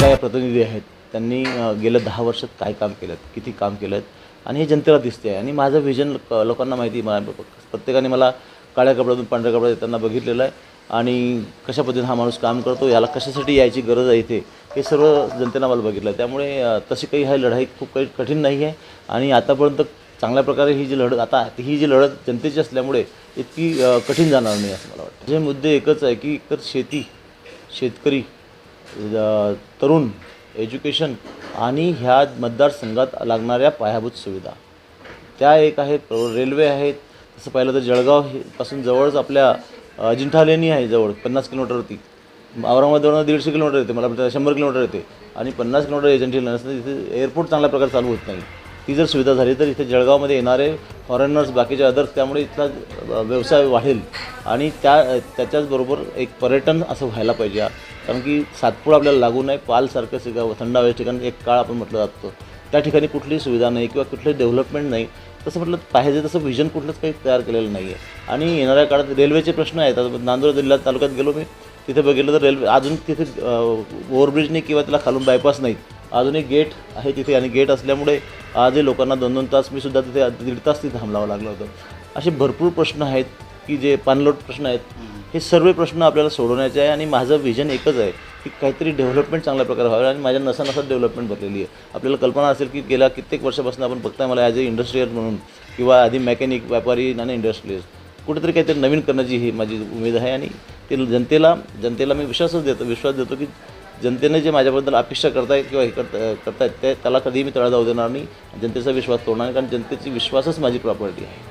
काय प्रतिनिधी आहेत? त्यांनी गेल्या दहा वर्षात काय काम केलं किती काम केलं आणि हे जनतेला दिसते आहे आणि माझं व्हिजन लोकांना माहिती मला प्रत्येकाने मला काळ्या कपड्यातून पांढऱ्या कपड्यात येताना बघितलेलं आहे. आणि कशा पद्धतीने हा माणूस काम करतो याला कशासाठी यायची गरज आहे इथे? हे सर्व जनतेनं मला बघितलं. आहे त्यामुळे तशी काही हा लढाई खूप काही कठीण नाही आहे. आणि आतापर्यंत चांगल्या प्रकारे ही जी लढत आता ही जी लढत जनतेची असल्यामुळे इतकी कठीण जाणार नाही असं मला वाटतं. जे मुद्दे एकच आहे की एकतर शेती शेतकरी तरुण एज्युकेशन आणि ह्या मतदारसंघात लागणाऱ्या पायाभूत सुविधा. त्या एक आहेत रेल्वे आहेत. तसं पाहिलं तर जळगाव हे पासून जवळच आपल्या अजिंठा लेणी आहे जवळ पन्नास किलोमीटरवरती औरंगाबादवरून दीडशे किलोमीटर येते मला शंभर किलोमीटर येते. आणि पन्नास किलोमीटर एजंटी लेणी असतं तिथे एअरपोर्ट चांगल्या प्रकारे चालू होत नाही. ती जर सुविधा झाली तर इथे जळगावमध्ये येणारे फॉरेनर्स बाकीचे अदर्स त्यामुळे इथला व्यवसाय वाढेल. आणि त्या त्याच्याचबरोबर एक पर्यटन असं व्हायला पाहिजे. कारण की सातपूर आपल्याला लागू नाही पालसारखं सगळं थंड हवेच्या ठिकाण एक काळ आपण म्हटलं जातो. त्या ठिकाणी कुठलीही सुविधा नाही किंवा कुठली डेव्हलपमेंट नाही. तसं म्हटलं पाहिजे तसं व्हिजन कुठलंच काही तयार केलेलं नाही आहे आणि येणाऱ्या काळात रेल्वेचे प्रश्न आहेत. आता नांदूर जिल्ह्यात तालुक्यात गेलो मी तिथे बघितलं तर रेल्वे अजून तिथे ओव्हरब्रिज नाही किंवा त्याला खालून बायपास नाहीत. अजून एक गेट आहे तिथे आणि गेट असल्यामुळे आजही लोकांना दोन दोन तास मी सुद्धा तिथे दीड तास तिथे थांबलावं लागलं होतं. असे भरपूर प्रश्न आहेत की जे पाणलोट प्रश्न आहेत हे सर्व प्रश्न आपल्याला सोडवण्याचे आहे आणि माझं व्हिजन एकच आहे की काहीतरी डेव्हलपमेंट चांगल्या प्रकारे व्हावे आणि माझ्या नसानसात डेव्हलपमेंट भरलेली आहे. आपल्याला कल्पना असेल की गेल्या कित्येक वर्षापासून आपण बघताय मला ॲज अ इंडस्ट्रीयल म्हणून किंवा आधी मेकॅनिक व्यापारी आणि इंडस्ट्रीज कुठेतरी काहीतरी नवीन करण्याची ही माझी उमेद आहे आणि ते जनतेला जनतेला मी विश्वासच देतो विश्वास देतो की जनतेने जे माझ्याबद्दल अपेक्षा करताय किंवा हे करता करतायत ते त्याला कधीही मी तळा जाऊ देणार नाही. जनतेचा विश्वास तोडणार नाही कारण जनतेची विश्वासच माझी प्रॉपर्टी आहे.